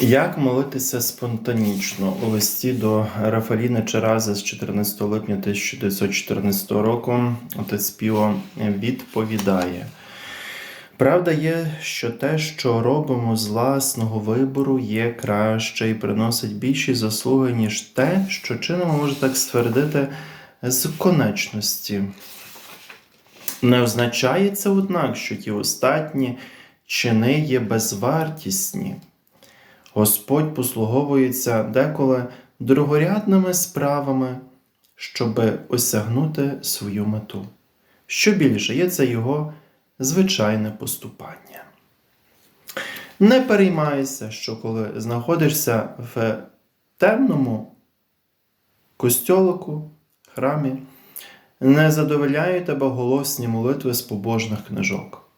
Як молитися спонтанічно у листі до Рафаліни Черази з 14 липня 1914 року отець Піо відповідає. Правда є, що те, що робимо з власного вибору, є краще і приносить більші заслуги, ніж те, що чинимо, може так ствердити, з конечності. Не означає це, однак, що ті остатні чини є безвартісні. Господь послуговується деколи другорядними справами, щоб осягнути свою мету. Що більше є це його звичайне поступання. Не переймайся, що коли знаходишся в темному костьолику, храмі, не задовольняють тебе голосні молитви з побожних книжок.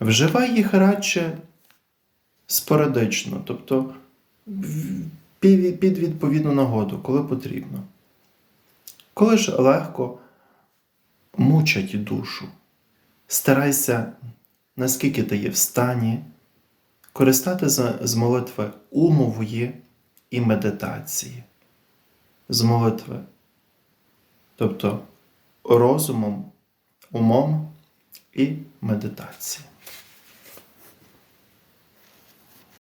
Вживай їх радше спорадично, тобто під відповідну нагоду, коли потрібно. Коли ж легко мучать душу, старайся, наскільки ти є в стані, користати з, молитви умової і медитації, з молитви, тобто розумом, умом і медитації.